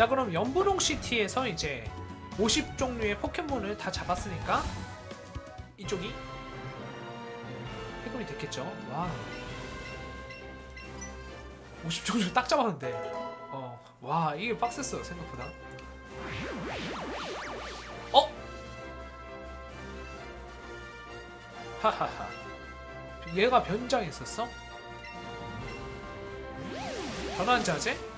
자 그럼 연분홍 시티에서 이제 50 종류의 포켓몬을 다 잡았으니까 이쪽이 해금이 됐겠죠. 와. 50 종류 딱 잡았는데. 어. 와, 이게 빡셌어요, 생각보다. 어? 하하하. 얘가 변장했었어? 변환 자재?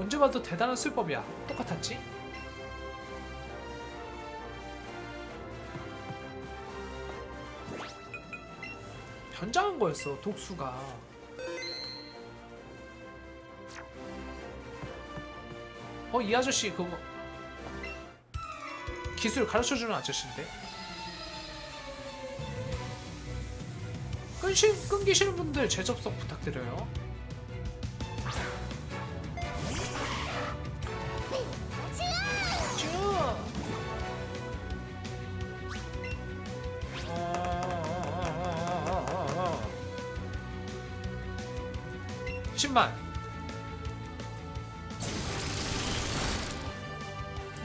언제 봐도 대단한 술법이야. 똑같았지? 변장한 거였어, 독수가. 어, 이 아저씨 그거 기술 가르쳐주는 아저씨인데? 끊기시는 분들 재접속 부탁드려요.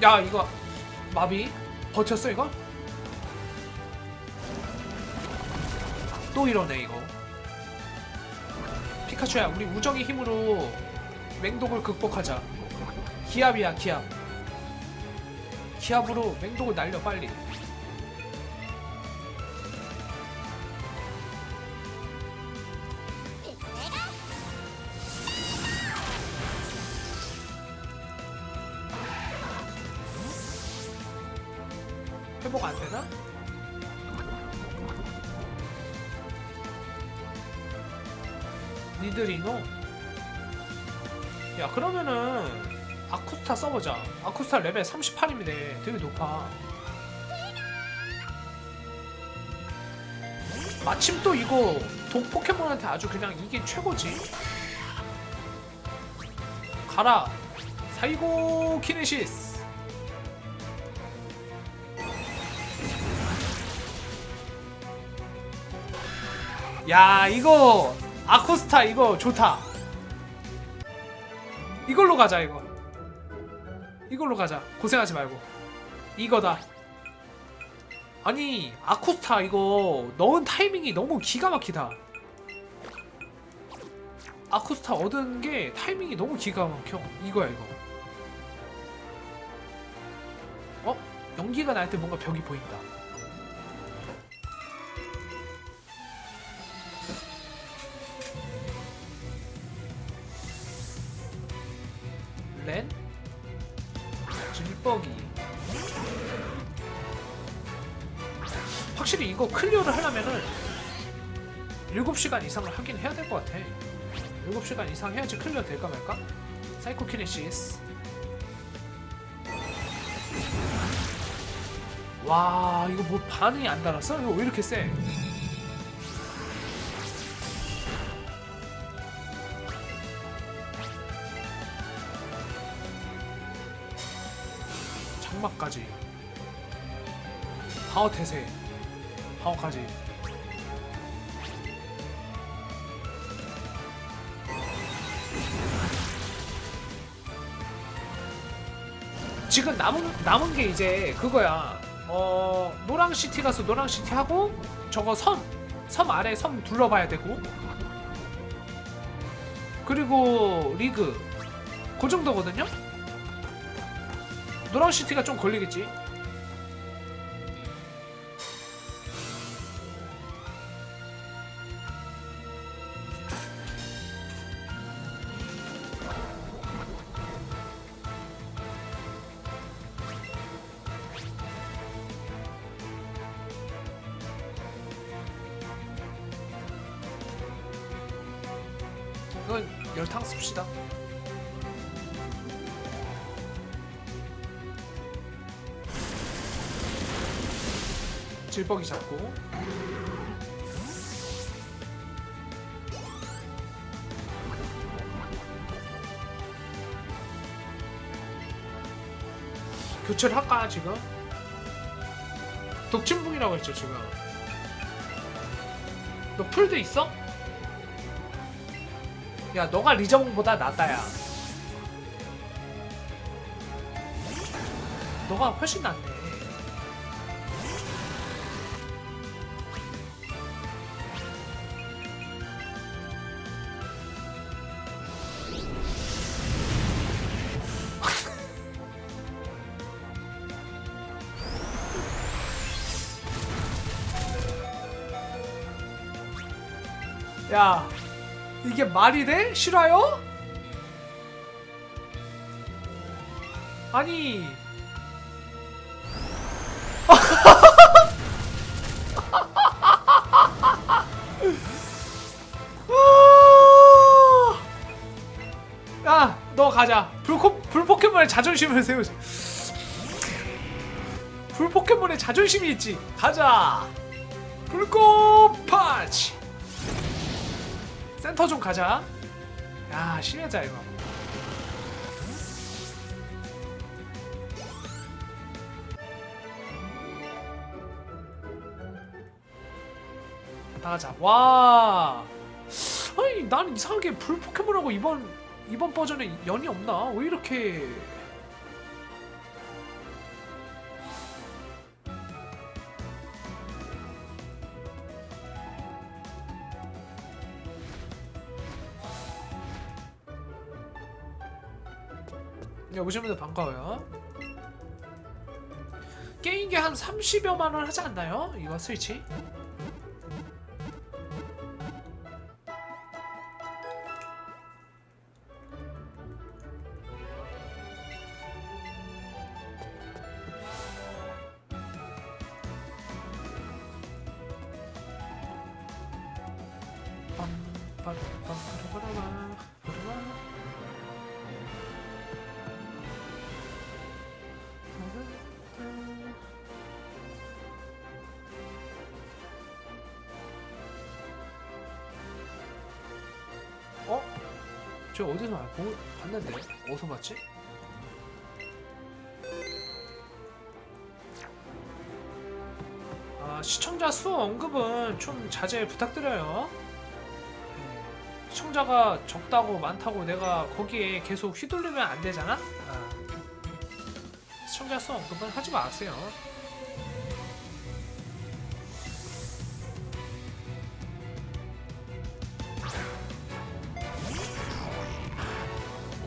야, 이거 마비 버텼어 이거? 또 이러네 이거. 피카츄야, 우리 우정의 힘으로 맹독을 극복하자. 기압이야, 기압. 기압으로 맹독을 날려 빨리. 스타 레벨 38이면 되게 높아. 마침 또 이거 독 포켓몬한테 아주 그냥 이게 최고지. 가라. 사이고 키네시스. 야 이거 아쿠스타 이거 좋다. 이걸로 가자 이거 이걸로 가자. 고생하지 말고. 이거다. 아니 아쿠스타 이거 넣은 타이밍이 너무 기가 막히다. 아쿠스타 얻은 게 타이밍이 너무 기가 막혀. 이거야 이거. 어? 연기가 날때 뭔가 벽이 보인다 클리어를 하려면은 7시간 이상을 하긴 해야 될 것 같아 7시간 이상 해야지 클리어 될까 말까? 사이코키네시스 와 이거 뭐 반응이 안 달았어? 이거 왜 이렇게 세? 장막까지 파워 태세 파워까지. 지금 남은 남은 게 이제 그거야. 어 노랑 시티 가서 노랑 시티 하고 저거 섬 섬 아래 섬 둘러봐야 되고. 그리고 리그. 그 정도거든요? 노랑 시티가 좀 걸리겠지 교체를 할까 지금? 독침붕이라고 했죠 지금 너 풀도 있어? 야 너가 리저몽보다 낫다야 너가 훨씬 낫네 말이 돼? 싫어요? 아니 야, 너 가자. 불코, 불포켓몬의 자존심을 세우자. 불포켓몬의 자존심이 있지. 가자. 불꽃 펀치. 센터 좀 가자. 야, 심해자 이거. 나가자. 와. 아니, 난 이상하게 불 포켓몬하고 이번 이번 버전에 연이 없나? 왜 이렇게 야, 오신 분들 반가워요. 게임기 한 30여만 원 하지 않나요? 이거 스위치? 저 어디서 알- 보- 봤는데? 어디서 봤지? 아, 시청자 수 언급은 좀 자제 부탁드려요. 네. 시청자가 적다고 많다고 내가 거기에 계속 휘둘리면 안 되잖아? 아. 시청자 수 언급은 하지 마세요.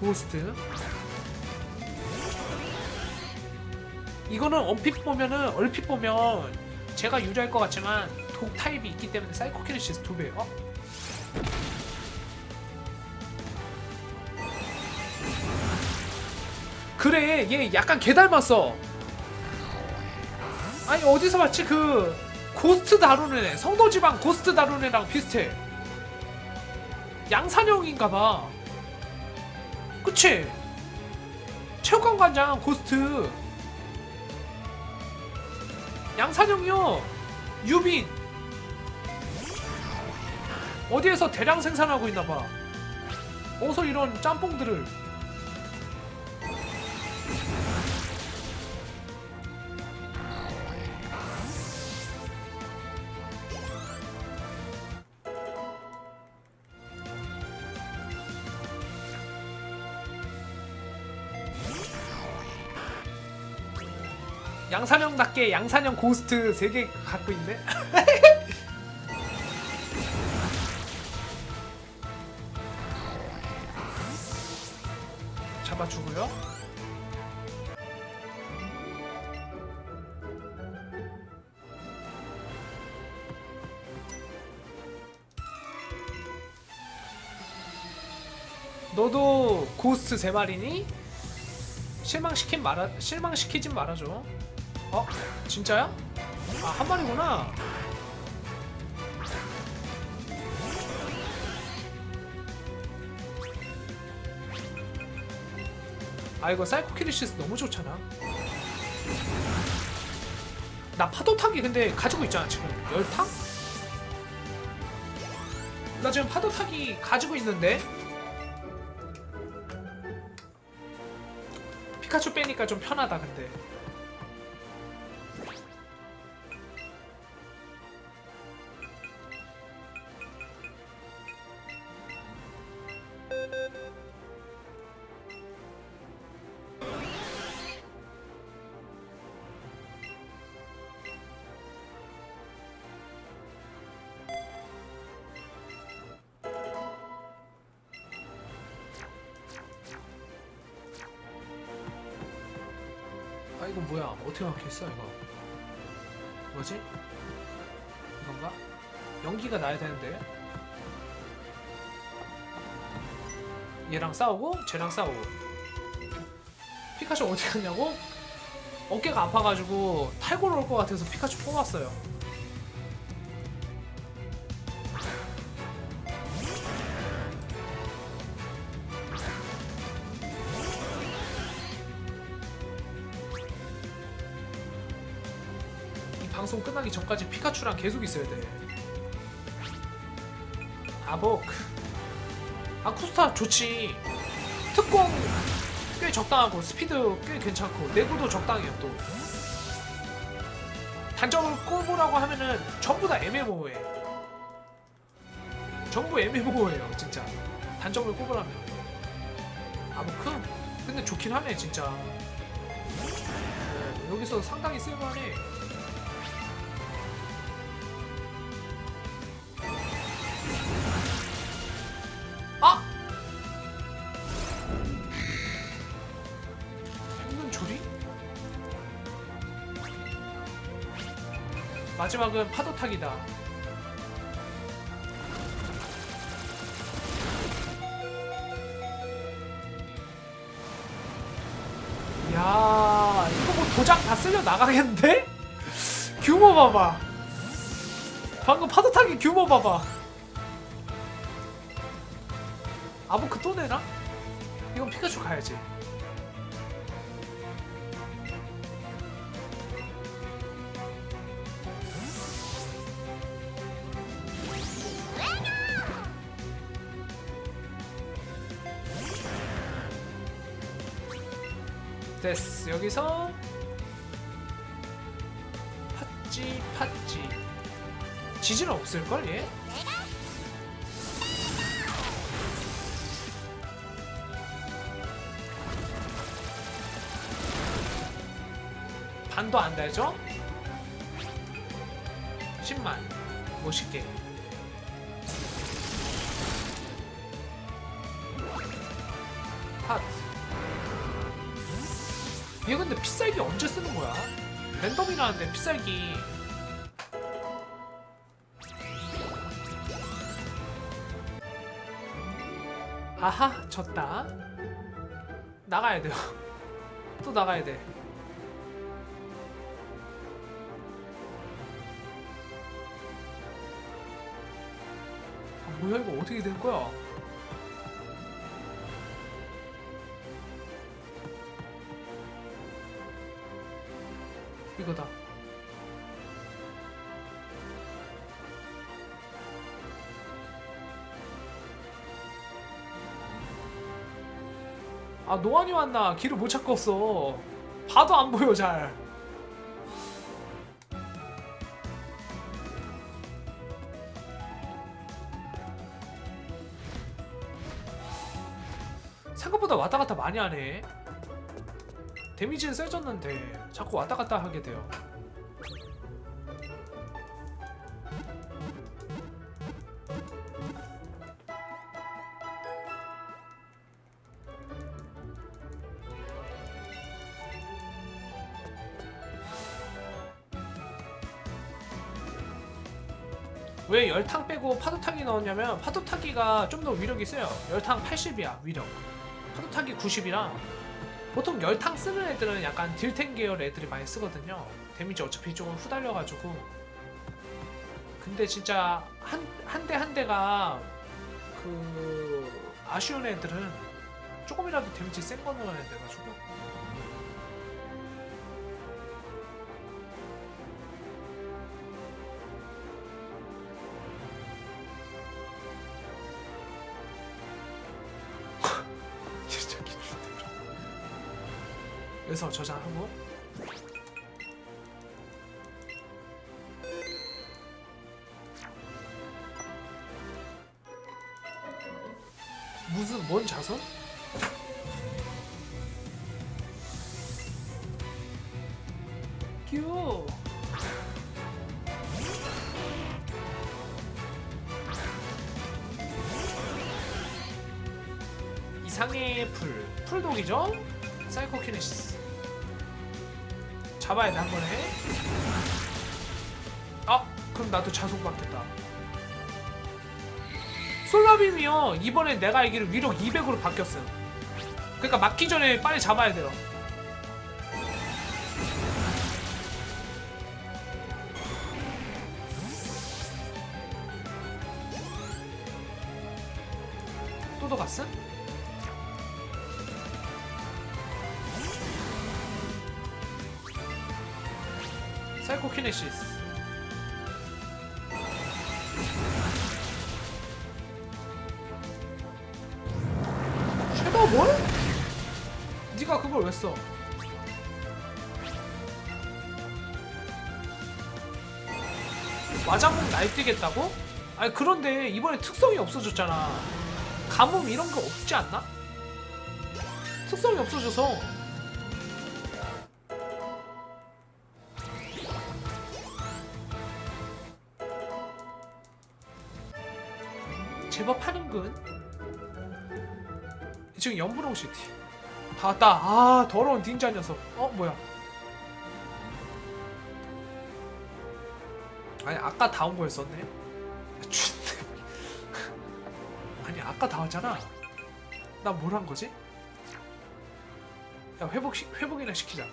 고스트 이거는 얼핏 보면은 얼핏 보면 제가 유리할 것 같지만 독 타입이 있기 때문에 사이코키네시스 두 배요. 그래 얘 약간 개 닮았어. 아니 어디서 봤지 그 고스트 다루는 애 성도지방 고스트 다루는 애랑 비슷해. 양산형인가봐. 그치? 체육관 관장 고스트. 양산형이요. 유빈. 어디에서 대량 생산하고 있나봐. 어디서 이런 짬뽕들을 양산형답게 양산형 고스트 3개 갖고 있네. 잡아주고요. 너도 고스트 3마리니? 실망시킨 말아 실망시키진 말아줘 어? 진짜야? 아, 한 마리구나. 아, 이거 사이코키리시스 너무 좋잖아. 나 파도 타기 근데 가지고 있잖아, 지금. 열탕? 나 지금 파도 타기 가지고 있는데? 피카츄 빼니까 좀 편하다, 근데. 이거 뭐야? 어떻게 막혀있어 이거? 뭐지? 이건가? 연기가 나야 되는데 얘랑 싸우고 쟤랑 싸우고 피카츄 어디 갔냐고? 어깨가 아파가지고 탈골 올 것 같아서 피카츄 뽑았어요 피카츄랑 계속 있어야 돼. 아복. 아쿠스타 좋지. 특공 꽤 적당하고 스피드 꽤 괜찮고 내구도 적당해요 또. 단점을 꼽으라고 하면은 전부 다 MMO에. 전부 MMO예요 진짜. 단점을 꼽으라면. 아보크? 근데 좋긴 하네 진짜. 어, 여기서 상당히 쓸만해. 마지막은 파도 타기다. 야, 이거 뭐 도장 다 쓸려 나가겠는데? 규모 봐봐. 방금 파도 타기 규모 봐봐. 아보크 또 내나? 이건 피카츄 가야지. 됐어. 여기서 팥지 팥지 지지는 없을걸 얘? 반도 안 달죠? 10만 50개 핫 얘 근데 필살기 언제 쓰는 거야? 랜덤이라는데 필살기 아하 졌다 나가야 돼요 또 나가야 돼 아, 뭐야 이거 어떻게 된 거야? 이거다. 아 노안이 왔나 길을 못 찾고 없어. 봐도 안 보여 잘. 생각보다 왔다 갔다 많이 하네. 데미지는 세졌는데 자꾸 왔다 갔다 하게 돼요. 왜 열탕 빼고 파도타기 넣었냐면 파도타기가 좀 더 위력이 세요. 열탕 80이야 위력. 파도타기 90이라 보통 열탕 쓰는 애들은 약간 딜탱 계열 애들이 많이 쓰거든요. 데미지 어차피 조금 후달려가지고. 근데 진짜 한 한 대 한 대가 그 아쉬운 애들은 조금이라도 데미지 센거 넣어야 돼가지고. 그래서 저장하고 무슨 뭔 자선? 귀여워. 이상의 풀 풀독이죠? 사이코키네시스 잡아야 돼 한 번에. 아 그럼 나도 자속 받겠다. 솔라빔이요. 이번에 내가 알기로 위력 200으로 바뀌었음 그러니까 맞기 전에 빨리 잡아야 돼요 사이코키네시스 섀도우 뭘? 네가 그걸 왜 써? 마장목 날뛰겠다고? 아니 그런데 이번에 특성이 없어졌잖아 가뭄 이런 거 없지 않나? 특성이 없어져서 2층 연분홍 시티. 다 왔다. 아 더러운 딩자 녀석. 어 뭐야? 아니 아까 다 온 거였었네. 아니 아까 다 왔잖아. 나 뭘 한 거지? 야 회복 시, 회복이나 시키자.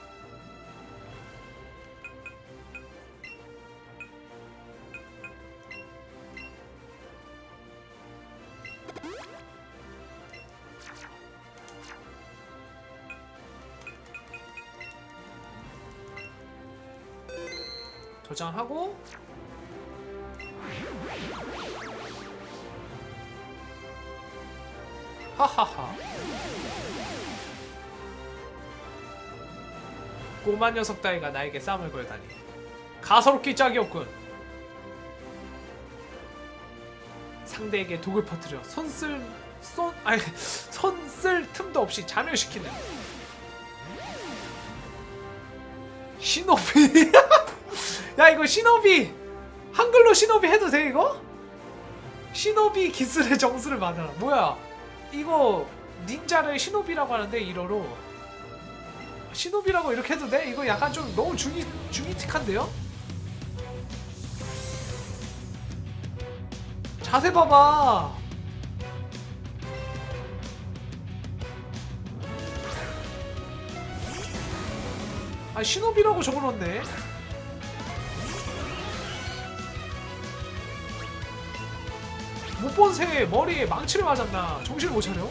저장하고 하하하. 꼬마 녀석 따위가 나에게 싸움을 걸다니. 가소롭기 짝이 없군. 상대에게 독을 퍼뜨려 손쓸 손 아니 손쓸 틈도 없이 잔여시키는. 시노비 야 이거 시노비 한글로 시노비 해도 돼 이거? 시노비 기술의 정수를 받아라 뭐야 이거 닌자를 시노비라고 하는데 일어로 시노비라고 이렇게 해도 돼? 이거 약간 좀 너무 중이 중이틱한데요? 자세 봐봐 아 시노비라고 적어놓네 못 본 새에 머리에 망치를 맞았나 정신을 못 차려?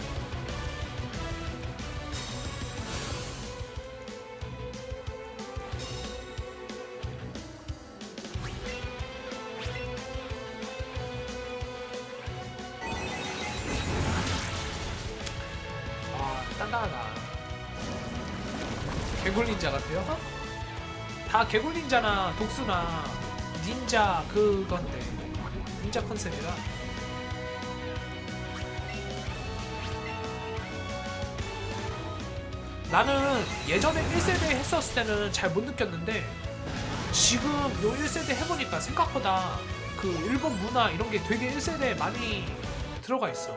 아 단단하다 개굴 닌자 같아요? 다 개굴 닌자나 독수나 닌자 그건데 닌자 컨셉이라 나는 예전에 1세대 했었을 때는 잘 못 느꼈는데 지금 요 1세대 해보니까 생각보다 그 일본 문화 이런 게 되게 1세대에 많이 들어가 있어.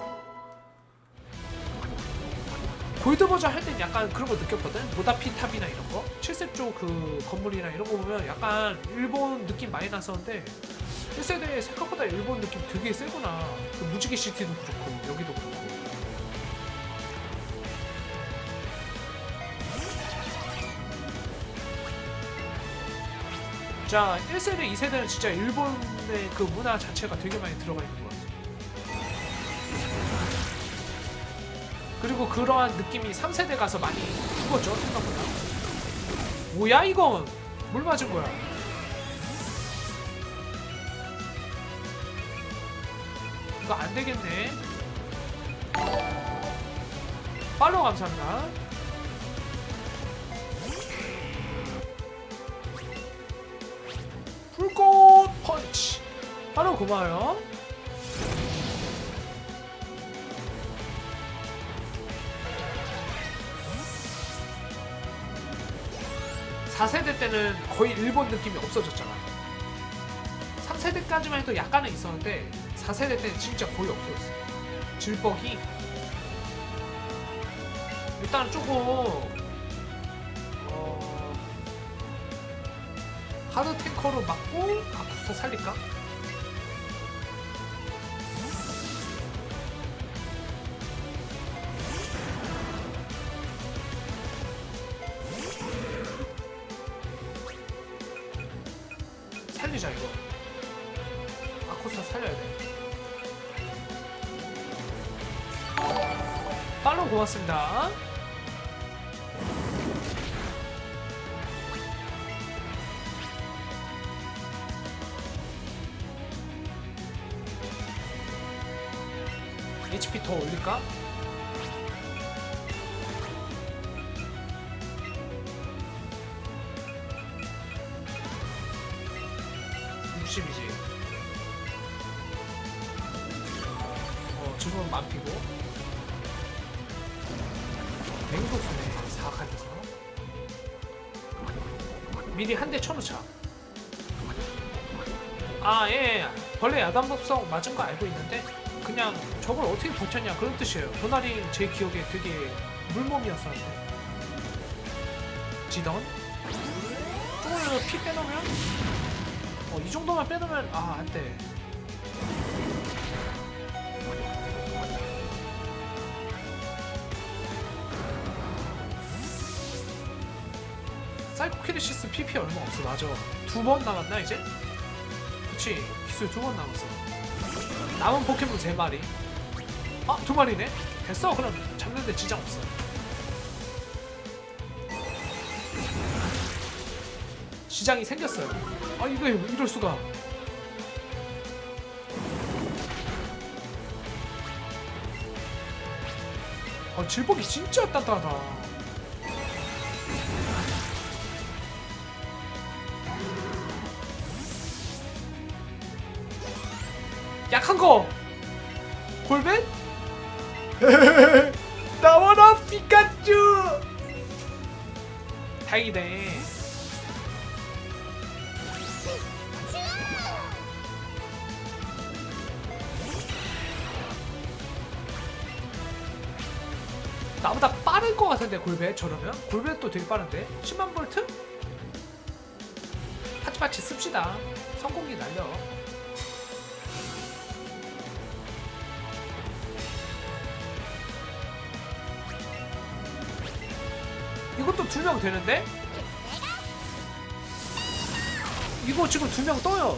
골드 버전 할 땐 약간 그런 거 느꼈거든? 모다피 탑이나 이런 거? 7세 쪽그 건물이나 이런 거 보면 약간 일본 느낌 많이 났었는데 1세대 생각보다 일본 느낌 되게 세구나. 그 무지개 시티도 그렇고 여기도 그렇고. 자, 1세대, 2세대는 진짜 일본의 그 문화 자체가 되게 많이 들어가 있는 것 같아요. 그리고 그러한 느낌이 3세대 가서 많이 죽었죠, 생각보다. 뭐야, 이건? 물 맞은 거야. 이거 안 되겠네. 팔로우 감사합니다. 바로 고마워요. 사세대 때는 거의 일본 느낌이 없어졌잖아 3세대까지만 해도 약간은 있었는데 4세대 때는 진짜 거의 없어졌어 질퍽이. 일단 조금 어... 하드 탱커로 막고 아쿠스타 살릴까? 살리자 이거. 아쿠스타 살려야 돼. 팔로우 고맙습니다. HP 더 올릴까? 미리 한 대 쳐놓자. 아, 예, 예. 벌레 야단법석 맞은 거 알고 있는데, 그냥 저걸 어떻게 버텼냐 그런 뜻이에요. 도나리 제 기억에 되게 물몸이었었는데. 지던? 조금이라도 피 빼놓으면? 어, 이 정도만 빼놓으면, 아, 안 돼. 사이코키네시스 PP 얼마 없어, 맞아. 두 번 남았나, 이제? 그치, 기술 두 번 남았어. 남은 포켓몬 세 마리. 아, 두 마리네? 됐어, 그럼 잡는데 지장 없어. 지장이 생겼어요. 아, 이거 이럴 수가. 아, 질복이 진짜 단단하다. 약한 거. 골벤? 나와라 피카츄! 다행이네. 나보다 빠를 것 같은데 골벤 저러면? 골벤 또 되게 빠른데? 10만 볼트? 파치파치 씁시다. 성공기 날려 이것도 두 명 되는데? 이거 지금 두 명 떠요.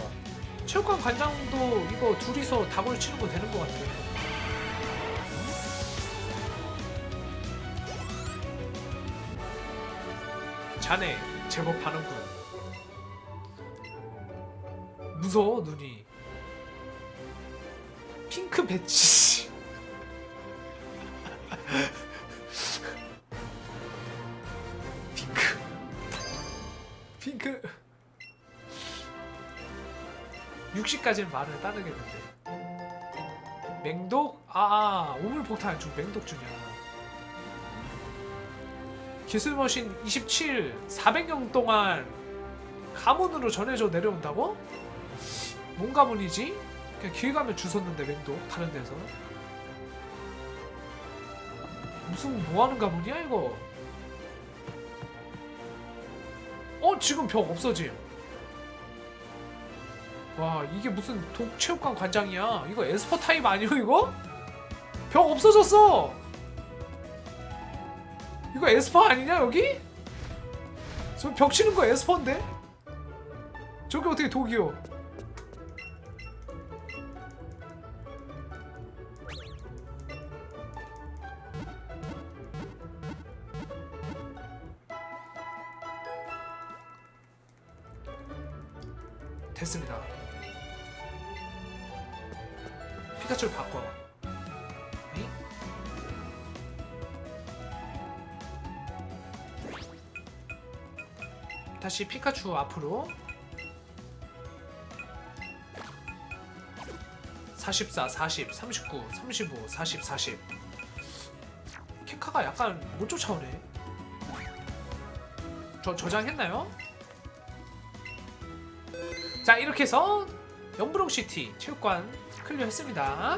체육관 관장도 이거 둘이서 다골 치는 거 되는 것 같아. 자네 제법 하는군. 무서워 눈이. 핑크 배치. 60까지는 말을 따르겠는데. 맹독? 아, 아 우물폭탄 중 맹독 중이야. 기술머신 27, 400년 동안 가문으로 전해져 내려온다고? 뭔 가문이지? 그냥 길 가면 주웠는데 맹독 다른 데서 무슨 뭐하는 가문이야 이거? 어 지금 벽 없어짐. 와 이게 무슨 독체육관 관장이야? 이거 에스퍼 타입 아니요 이거? 벽 없어졌어. 이거 에스퍼 아니냐 여기? 저 벽 치는 거 에스퍼인데? 저게 어떻게 독이요? 됐습니다. 피카츄를 바꿔. 다시 피카츄 앞으로. 44, 40, 39, 35, 40, 40. 케카가 약간 못 쫓아오네. 저 저장했나요? 자 이렇게 해서 영브롱 시티 체육관 클리어 했습니다.